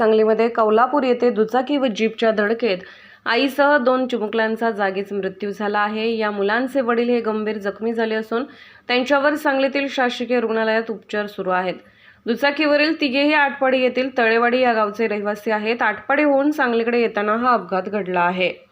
सांगलीमध्ये कौलापूर येथे दुचाकी व जीपच्या धडकेत आईसह दोन चिमुकल्यांचा जागीच मृत्यू झाला आहे. या मुलांचे वडील हे गंभीर जखमी झाले असून त्यांच्यावर सांगलीतील शासकीय रुग्णालयात उपचार सुरू आहेत. दुचाकीवरील तिघेही आटपाडी येथील तळेवाडी या गावचे रहिवासी आहेत. आटपाडी होऊन सांगलीकडे येताना हा अपघात घडला आहे.